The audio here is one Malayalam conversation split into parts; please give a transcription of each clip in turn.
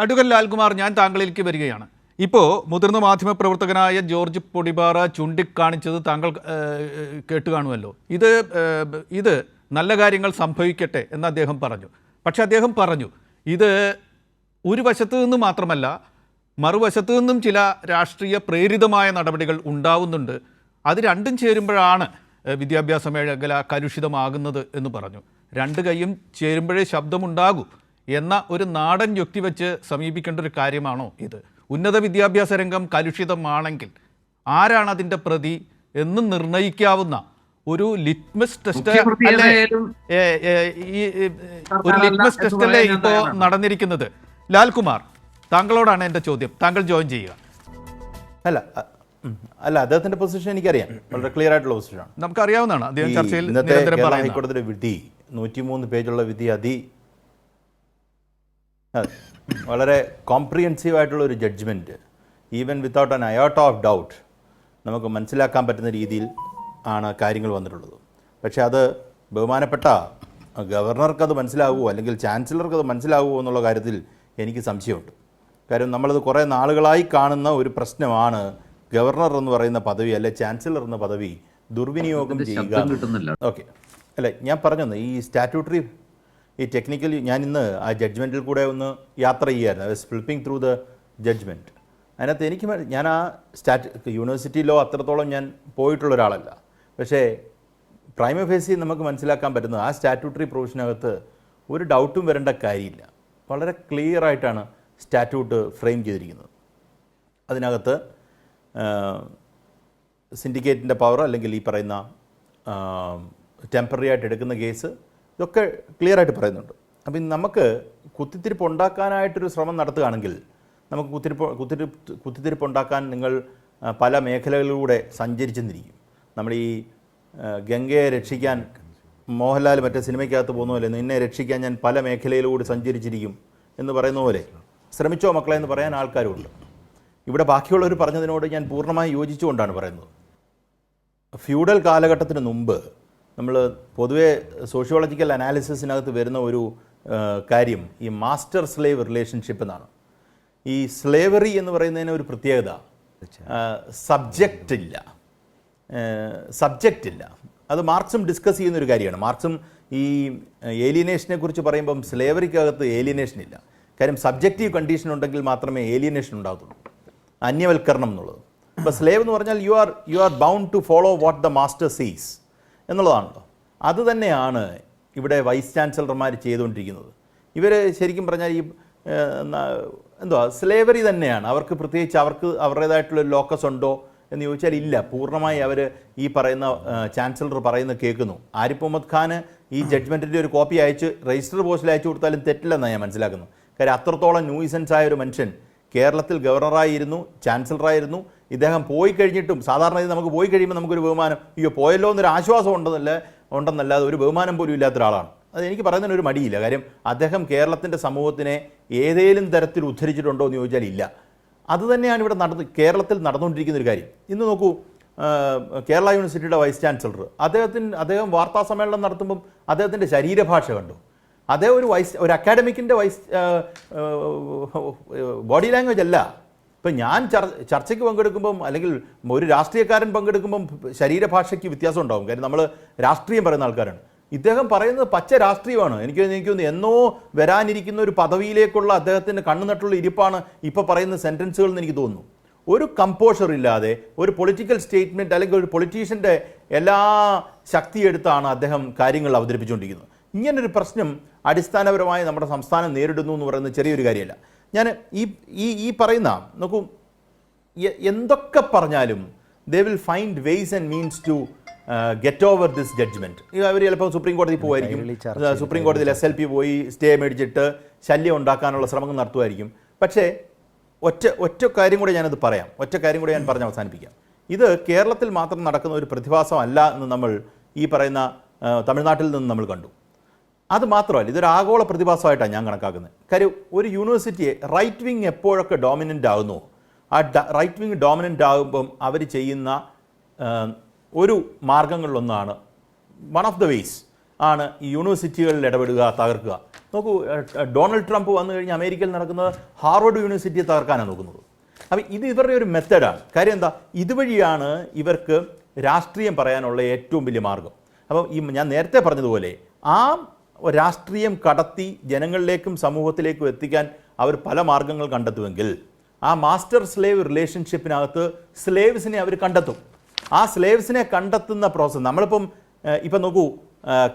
അഡ്വക്കറ്റ് ലാൽകുമാർ ഞാൻ താങ്കളിലേക്ക് വരികയാണ്. ഇപ്പോൾ മുതിർന്ന മാധ്യമപ്രവർത്തകനായ ജോർജ് പൊടിപാറ ചൂണ്ടിക്കാണിച്ചത് താങ്കൾ കേട്ട് കാണുമല്ലോ. ഇത് ഇത് നല്ല കാര്യങ്ങൾ സംഭവിക്കട്ടെ എന്ന് അദ്ദേഹം പറഞ്ഞു. പക്ഷെ അദ്ദേഹം പറഞ്ഞു ഇത് ഒരു വശത്തു നിന്ന് മാത്രമല്ല മറുവശത്തു നിന്നും ചില രാഷ്ട്രീയ പ്രേരിതമായ നടപടികൾ ഉണ്ടാവുന്നുണ്ട്. അത് രണ്ടും ചേരുമ്പോഴാണ് വിദ്യാഭ്യാസ മേഖല കലുഷിതമാകുന്നത് എന്ന് പറഞ്ഞു. രണ്ട് കൈയും ചേരുമ്പോഴേ ശബ്ദമുണ്ടാകൂ. എന്ന ഒരു നാടൻ യുക്തി വെച്ച് സമീപിക്കേണ്ട ഒരു കാര്യമാണോ ഇത്? ഉന്നത വിദ്യാഭ്യാസ രംഗം കലുഷിതമാണെങ്കിൽ ആരാണ് അതിന്റെ പ്രതി എന്ന് നിർണയിക്കാവുന്ന ഒരു ലിറ്റ്മസ് ടെസ്റ്റ് ഒരു ലിറ്റ്മസ് ടെസ്റ്റ് അല്ലേ ഇപ്പോൾ നടന്നിരിക്കുന്നത്? ലാൽകുമാർ താങ്കളോടാണ് എന്റെ ചോദ്യം. താങ്കൾ ജോയിൻ ചെയ്യുക. അല്ല അല്ല അദ്ദേഹത്തിന്റെ പൊസിഷൻ എനിക്കറിയാം. വളരെ ക്ലിയർ ആയിട്ടുള്ള പൊസിഷനാണ് നമുക്കറിയാവുന്നതാണ് അദ്ദേഹം ചർച്ചയിൽ ഹൈക്കോടതിയുടെ വിധി നൂറ്റിമൂന്ന് പേജുള്ള വിധി അതെ. വളരെ കോംപ്രിഹെൻസീവ് ആയിട്ടുള്ള ഒരു judgement even without an iota of doubt നമുക്ക് മനസ്സിലാക്കാൻ പറ്റുന്ന രീതിയിൽ ആണ് കാര്യങ്ങൾ വന്നിട്ടുള്ളത്. പക്ഷേ അത് ബഹുമാനപ്പെട്ട ഗവർണർക്ക് അത് മനസ്സിലാവുമോ അല്ലെങ്കിൽ ചാൻസലർക്ക് അത് മനസ്സിലാവുമോ എന്നുള്ള കാര്യത്തിൽ എനിക്ക് സംശയമുണ്ട്. കാര്യം നമ്മളത് കുറേ നാളുകളായി കാണുന്ന ഒരു പ്രശ്നമാണ് ഗവർണർ എന്ന് പറയുന്ന പദവി അല്ലെ ചാൻസലർ എന്ന പദവി ദുർവിനിയോഗം ചെയ്യുക. ഓക്കെ. അല്ല ഞാൻ പറഞ്ഞു ഈ സ്റ്റാറ്റ്യൂട്ടറി ഈ ടെക്നിക്കലി ഞാൻ ഇന്ന് ആ ജഡ്ജ്മെന്റിൽ കൂടെ ഒന്ന് യാത്ര ചെയ്യായിരുന്നു. I was flipping through the judgement അതിനകത്ത് എനിക്ക് ഞാൻ ആ സ്റ്റാറ്റ് യൂണിവേഴ്സിറ്റിയിലോ അത്രത്തോളം ഞാൻ പോയിട്ടുള്ള ഒരാളല്ല. പക്ഷേ പ്രൈമ ഫേസി നമുക്ക് മനസ്സിലാക്കാൻ പറ്റുന്നത് ആ സ്റ്റാറ്റ്യൂട്ടറി പ്രൊവിഷനകത്ത് ഒരു ഡൗട്ടും വരേണ്ട കാര്യമില്ല. വളരെ ക്ലിയർ ആയിട്ടാണ് സ്റ്റാറ്റ്യൂട്ട് ഫ്രെയിം ചെയ്തിരിക്കുന്നത്. അതിനകത്ത് സിൻഡിക്കേറ്റിന്റെ പവർ അല്ലെങ്കിൽ ഈ പറയുന്ന ടെമ്പററി ആയിട്ട് എടുക്കുന്ന കേസ് ഇതൊക്കെ ക്ലിയർ ആയിട്ട് പറയുന്നുണ്ട്. അപ്പം നമുക്ക് കുത്തിത്തിരിപ്പ് ഉണ്ടാക്കാനായിട്ടൊരു ശ്രമം നടത്തുകയാണെങ്കിൽ നമുക്ക് കുത്തിരിപ്പ് കുത്തിരിപ്പ് കുത്തിത്തിരിപ്പ് ഉണ്ടാക്കാൻ നിങ്ങൾ പല മേഖലകളിലൂടെ സഞ്ചരിച്ചെന്നിരിക്കും. നമ്മൾ ഈ ഗംഗയെ രക്ഷിക്കാൻ മോഹൻലാൽ മറ്റേ സിനിമയ്ക്കകത്ത് പോകുന്ന പോലെ നിന്നെ രക്ഷിക്കാൻ ഞാൻ പല മേഖലയിലൂടെ സഞ്ചരിച്ചിരിക്കും എന്ന് പറയുന്ന പോലെ ശ്രമിച്ചോ മക്കളെ എന്ന് പറയാൻ ആൾക്കാരുണ്ട്. ഇവിടെ ബാക്കിയുള്ളവർ പറഞ്ഞതിനോട് ഞാൻ പൂർണമായി യോജിച്ചുകൊണ്ടാണ് പറയുന്നത്. ഫ്യൂഡൽ കാലഘട്ടത്തിന് മുമ്പ് നമ്മൾ പൊതുവെ സോഷ്യോളജിക്കൽ അനാലിസിസിനകത്ത് വരുന്ന ഒരു കാര്യം ഈ മാസ്റ്റർ സ്ലേവ് റിലേഷൻഷിപ്പ് എന്നാണ്. ഈ സ്ലേവറി എന്ന് പറയുന്നതിന് ഒരു പ്രത്യേകത. സബ്ജക്റ്റ് ഇല്ല. സബ്ജക്റ്റ് ഇല്ല. അത് മാർക്സും ഡിസ്കസ് ചെയ്യുന്ന ഒരു കാര്യമാണ്. മാർക്സും ഈ ഏലിയനേഷനെ കുറിച്ച് പറയുമ്പം സ്ലേവറിക്കകത്ത് ഏലിയനേഷൻ ഇല്ല. കാര്യം സബ്ജക്റ്റീവ് കണ്ടീഷൻ ഉണ്ടെങ്കിൽ മാത്രമേ ഏലിയനേഷൻ ഉണ്ടാകത്തുള്ളൂ. അന്യവൽക്കരണം എന്നുള്ളത്. അപ്പോൾ സ്ലേവ് എന്ന് പറഞ്ഞാൽ you are you are bound to follow what the master sees എന്നുള്ളതാണല്ലോ. അത് തന്നെയാണ് ഇവിടെ വൈസ് ചാൻസലർമാർ ചെയ്തുകൊണ്ടിരിക്കുന്നത്. ഇവർ ശരിക്കും പറഞ്ഞാൽ ഈ എന്തുവാ സ്ലേവറി തന്നെയാണ്. അവർക്ക് പ്രത്യേകിച്ച് അവർക്ക് അവരുടേതായിട്ടുള്ള ലോക്കസ് ഉണ്ടോ എന്ന് ചോദിച്ചാൽ ഇല്ല. പൂർണമായി അവർ ഈ പറയുന്ന ചാൻസലർ പറയുന്നത് കേൾക്കുന്നു. ആരിഫ് മുഹമ്മദ് ഖാന് ഈ ജഡ്ജ്മെന്റിന്റെ ഒരു കോപ്പി അയച്ച് രജിസ്റ്റർ പോസ്റ്റിൽ അയച്ചു കൊടുത്താലും തെറ്റില്ലെന്നാണ് ഞാൻ മനസ്സിലാക്കുന്നു കാര്യം അത്രത്തോളം ന്യൂയിസൻസ് ആയ ഒരു മനുഷ്യൻ കേരളത്തിൽ ഗവർണറായിരുന്നു ചാൻസലറായിരുന്നു. ഇദ്ദേഹം പോയി കഴിഞ്ഞിട്ടും സാധാരണ നമുക്ക് പോയി കഴിയുമ്പോൾ നമുക്കൊരു ബഹുമാനം. അയ്യോ പോയല്ലോ എന്നൊരു ആശ്വാസം ഉണ്ടെന്നല്ല ഉണ്ടെന്നല്ലാതെ ഒരു ബഹുമാനം പോലും ഇല്ലാത്ത ഒരാളാണ് അത് എനിക്ക് പറയുന്നതിന് ഒരു മടിയില്ല. കാര്യം അദ്ദേഹം കേരളത്തിന്റെ സമൂഹത്തിനെ ഏതേലും തരത്തിൽ ഉദ്ധരിച്ചിട്ടുണ്ടോ എന്ന് ചോദിച്ചാൽ ഇല്ല. അതുതന്നെയാണ് ഇവിടെ നടന്ന് കേരളത്തിൽ നടന്നുകൊണ്ടിരിക്കുന്ന ഒരു കാര്യം. ഇന്ന് നോക്കൂ കേരള യൂണിവേഴ്സിറ്റിയുടെ വൈസ് ചാൻസലർ. അദ്ദേഹത്തിന് അദ്ദേഹം വാർത്താ സമ്മേളനം നടത്തുമ്പം അദ്ദേഹത്തിന്റെ ശരീരഭാഷ കണ്ടു. അദ്ദേഹം ഒരു വൈസ് ഒരു അക്കാഡമിക്കിന്റെ വൈസ് ബോഡി ലാംഗ്വേജ് അല്ല. ഇപ്പം ഞാൻ ചർ- ചർച്ചയ്ക്ക് പങ്കെടുക്കുമ്പം അല്ലെങ്കിൽ ഒരു രാഷ്ട്രീയക്കാരൻ പങ്കെടുക്കുമ്പം ശരീരഭാഷയ്ക്ക് വ്യത്യാസം ഉണ്ടാകും കാര്യം നമ്മൾ രാഷ്ട്രീയം പറയുന്ന ആൾക്കാരാണ്. ഇദ്ദേഹം പറയുന്നത് പച്ച രാഷ്ട്രീയമാണ്. എനിക്ക് എനിക്ക് തോന്നുന്നു എന്നോ വരാനിരിക്കുന്ന ഒരു പദവിയിലേക്കുള്ള അദ്ദേഹത്തിന്റെ കണ്ണുനട്ടുള്ള ഇരിപ്പാണ് ഇപ്പോൾ പറയുന്ന സെന്റൻസുകൾ എന്ന് എനിക്ക് തോന്നുന്നു. ഒരു കമ്പോഷർ ഇല്ലാതെ ഒരു പൊളിറ്റിക്കൽ സ്റ്റേറ്റ്മെന്റ് അല്ലെങ്കിൽ ഒരു പൊളിറ്റീഷ്യന്റെ എല്ലാ ശക്തിയെടുത്താണ് അദ്ദേഹം കാര്യങ്ങൾ അവതരിപ്പിച്ചുകൊണ്ടിരിക്കുന്നത്. ഇങ്ങനൊരു പ്രശ്നം അടിസ്ഥാനപരമായി നമ്മുടെ സംസ്ഥാനം നേരിടുന്നു എന്ന് പറയുന്നത് ചെറിയൊരു കാര്യമല്ല. ഞാൻ ഈ ഈ ഈ പറയുന്ന നോക്കൂ എന്തൊക്കെ പറഞ്ഞാലും they will find ways and means to get over this judgement അവർ ചിലപ്പോൾ സുപ്രീം കോടതി പോകുമായിരിക്കും സുപ്രീം കോടതിയിൽ എസ് എൽ പി പോയി സ്റ്റേ മേടിച്ചിട്ട് ശല്യം ഉണ്ടാക്കാനുള്ള ശ്രമങ്ങൾ നടത്തുമായിരിക്കും പക്ഷേ ഒറ്റ ഒറ്റ കാര്യം കൂടെ ഞാനത് പറയാം. ഒറ്റ കാര്യം കൂടെ ഞാൻ പറഞ്ഞ് അവസാനിപ്പിക്കാം. ഇത് കേരളത്തിൽ മാത്രം നടക്കുന്ന ഒരു പ്രതിഭാസമല്ല എന്ന് നമ്മൾ ഈ പറയുന്ന തമിഴ്നാട്ടിൽ നിന്ന് നമ്മൾ കണ്ടു. അത് മാത്രമല്ല ഇതൊരു ആഗോള പ്രതിഭാസമായിട്ടാണ് ഞാൻ കണക്കാക്കുന്നത്. കാര്യം ഒരു യൂണിവേഴ്സിറ്റിയെ റൈറ്റ് വിങ് എപ്പോഴൊക്കെ ഡോമിനന്റ് ആകുന്നു? ആ റൈറ്റ് വിങ് ഡോമിനന്റ് ആകുമ്പം അവർ ചെയ്യുന്ന ഒരു മാർഗങ്ങളിലൊന്നാണ് വൺ ഓഫ് ദ വേസ് ആണ് ഈ യൂണിവേഴ്സിറ്റികളിൽ ഇടപെടുക തകർക്കുക. നോക്കൂ ഡൊണാൾഡ് ട്രംപ് വന്നു കഴിഞ്ഞാൽ അമേരിക്കയിൽ നടക്കുന്നത് ഹാർവർഡ് യൂണിവേഴ്സിറ്റിയെ തകർക്കാനാണ് നോക്കുന്നത്. അപ്പം ഇത് ഇവരുടെ ഒരു മെത്തേഡാണ് കാര്യം എന്താ? ഇതുവഴിയാണ് ഇവർക്ക് രാഷ്ട്രീയം പറയാനുള്ള ഏറ്റവും വലിയ മാർഗം. അപ്പം ഈ ഞാൻ നേരത്തെ പറഞ്ഞതുപോലെ ആ രാഷ്ട്രീയം കടത്തി ജനങ്ങളിലേക്കും സമൂഹത്തിലേക്കും എത്തിക്കാൻ അവർ പല മാർഗങ്ങൾ കണ്ടെത്തുമെങ്കിൽ ആ മാസ്റ്റർ സ്ലേവ് റിലേഷൻഷിപ്പിനകത്ത് സ്ലേവ്സിനെ അവർ കണ്ടെത്തും. ആ സ്ലേവ്സിനെ കണ്ടെത്തുന്ന പ്രോസസ്സ് നമ്മളിപ്പം ഇപ്പം നോക്കൂ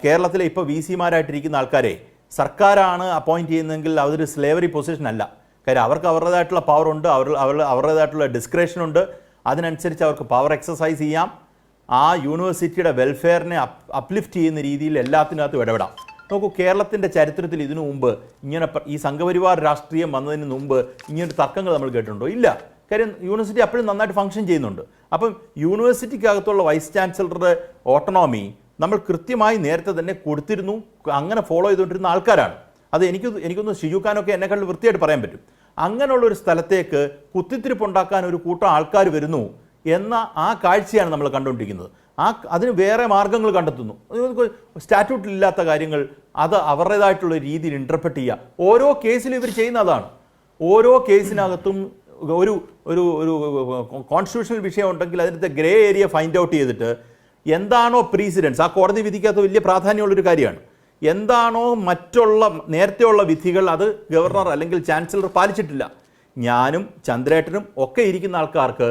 കേരളത്തിലെ ഇപ്പോൾ വി സിമാരായിട്ടിരിക്കുന്ന ആൾക്കാരെ സർക്കാരാണ് അപ്പോയിന്റ് ചെയ്യുന്നതെങ്കിൽ അതൊരു സ്ലേവറി പൊസിഷൻ അല്ല. കാര്യം അവർക്ക് അവരുടേതായിട്ടുള്ള പവർ ഉണ്ട് അവർ അവർ അവരുടേതായിട്ടുള്ള ഡിസ്ക്രിപ്ഷൻ ഉണ്ട്. അതിനനുസരിച്ച് അവർക്ക് പവർ എക്സസൈസ് ചെയ്യാം. ആ യൂണിവേഴ്സിറ്റിയുടെ വെൽഫെയറിനെ അപ്ലിഫ്റ്റ് ചെയ്യുന്ന രീതിയിൽ എല്ലാത്തിനകത്തും ഇടപെടാം. നോക്കൂ കേരളത്തിന്റെ ചരിത്രത്തിൽ ഇതിനു മുമ്പ് ഇങ്ങനെ ഈ സംഘപരിവാർ രാഷ്ട്രീയം വന്നതിന് മുമ്പ് ഇങ്ങനൊരു തർക്കങ്ങൾ നമ്മൾ കേട്ടിട്ടുണ്ടോ? ഇല്ല. കാര്യം യൂണിവേഴ്സിറ്റി അപ്പോഴും നന്നായിട്ട് ഫംഗ്ഷൻ ചെയ്യുന്നുണ്ട്. അപ്പം യൂണിവേഴ്സിറ്റിക്കകത്തുള്ള വൈസ് ചാൻസലറുടെ ഓട്ടോണോമി നമ്മൾ കൃത്യമായി നേരത്തെ തന്നെ കൊടുത്തിരുന്നു അങ്ങനെ ഫോളോ ചെയ്തുകൊണ്ടിരുന്ന ആൾക്കാരാണ്. അത് എനിക്ക് എനിക്കൊന്ന് ഷിജുഖാനൊക്കെ എന്നെക്കാളും വൃത്തിയായിട്ട് പറയാൻ പറ്റും. അങ്ങനെയുള്ള ഒരു സ്ഥലത്തേക്ക് കുത്തിത്തിരിപ്പുണ്ടാക്കാൻ ഒരു കൂട്ടം ആൾക്കാർ വരുന്നു എന്ന ആ കാഴ്ചയാണ് നമ്മൾ കണ്ടുകൊണ്ടിരിക്കുന്നത്. ആ അതിന് വേറെ മാർഗങ്ങൾ കണ്ടെത്തുന്നു. സ്റ്റാറ്റ്യൂട്ടിൽ ഇല്ലാത്ത കാര്യങ്ങൾ അത് അവരുടേതായിട്ടുള്ള രീതിയിൽ ഇന്റർപ്രറ്റ് ചെയ്യുക ഓരോ കേസിലും ഇവർ ചെയ്യുന്ന അതാണ്. ഓരോ കേസിനകത്തും ഒരു ഒരു ഒരു കോൺസ്റ്റിറ്റ്യൂഷണൽ വിഷയം ഉണ്ടെങ്കിൽ അതിനകത്ത് ഗ്രേ ഏരിയ ഫൈൻഡ് ഔട്ട് ചെയ്തിട്ട് എന്താണോ പ്രീസിഡൻസ് ആ കോടതി വിധിക്കകത്ത് വലിയ പ്രാധാന്യമുള്ളൊരു കാര്യമാണ്. എന്താണോ മറ്റുള്ള നേരത്തെയുള്ള വിധികൾ അത് ഗവർണർ അല്ലെങ്കിൽ ചാൻസലർ പാലിച്ചിട്ടില്ല. ഞാനും ചന്ദ്രേട്ടനും ഒക്കെ ഇരിക്കുന്ന ആൾക്കാർക്ക്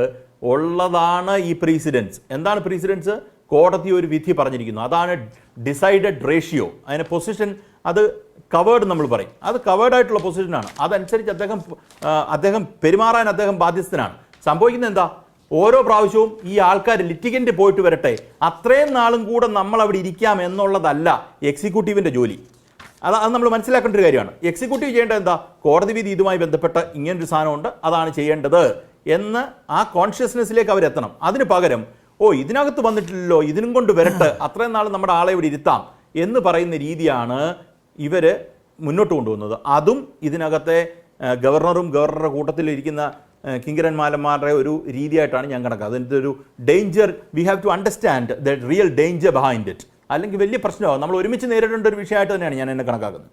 ഉള്ളതാണ് ഈ പ്രീസിഡൻസ് എന്താണ് പ്രീസിഡൻസ് കോടതി ഒരു വിധി പറഞ്ഞിരിക്കുന്നു. അതാണ് ഡിസൈഡഡ് റേഷ്യോ അതിന് പൊസിഷൻ അത് കവേർഡ് നമ്മൾ പറയും. അത് കവേർഡ് ആയിട്ടുള്ള പൊസിഷനാണ് അതനുസരിച്ച് അദ്ദേഹം അദ്ദേഹം പെരുമാറാൻ അദ്ദേഹം ബാധ്യസ്ഥനാണ്. സംഭവിക്കുന്നത് എന്താ? ഓരോ പ്രാവശ്യവും ഈ ആൾക്കാർ ലിറ്റിഗന്റ് പോയിട്ട് വരട്ടെ. അത്രയും നാളും കൂടെ നമ്മൾ അവിടെ ഇരിക്കാം എന്നുള്ളതല്ല എക്സിക്യൂട്ടീവിന്റെ ജോലി. അത് അത് നമ്മൾ മനസ്സിലാക്കേണ്ട ഒരു കാര്യമാണ്. എക്സിക്യൂട്ടീവ് ചെയ്യേണ്ടത് എന്താ? കോടതി വിധി ഇതുമായി ബന്ധപ്പെട്ട ഇങ്ങനൊരു സാധനമുണ്ട്. അതാണ് ചെയ്യേണ്ടത്. എന്ന് ആ കോൺഷ്യസ്നെസ്സിലേക്ക് അവരെത്തണം. അതിന് പകരം ഓ ഇതിനകത്ത് വന്നിട്ടില്ലല്ലോ ഇതിനും കൊണ്ട് വരട്ടെ അത്രയും നാൾ നമ്മുടെ ആളെ ഇവിടെ ഇരുത്താം എന്ന് പറയുന്ന രീതിയാണ് ഇവർ മുന്നോട്ട് കൊണ്ടുവന്നത്. അതും ഇതിനകത്തെ ഗവർണറും ഗവർണറുടെ കൂട്ടത്തിലിരിക്കുന്ന കിങ്കരൻ കിങ്കരന്മാരന്മാരുടെ ഒരു രീതിയായിട്ടാണ് ഞാൻ കണക്കാക്കുന്നത്. അതിന്റെ ഒരു danger we have to understand the real danger behind it അല്ലെങ്കിൽ വലിയ പ്രശ്നമാകും നമ്മൾ ഒരുമിച്ച് നേരിടേണ്ട ഒരു വിഷയമായിട്ട് തന്നെയാണ് ഞാൻ എന്നെ കണക്കാക്കുന്നത്.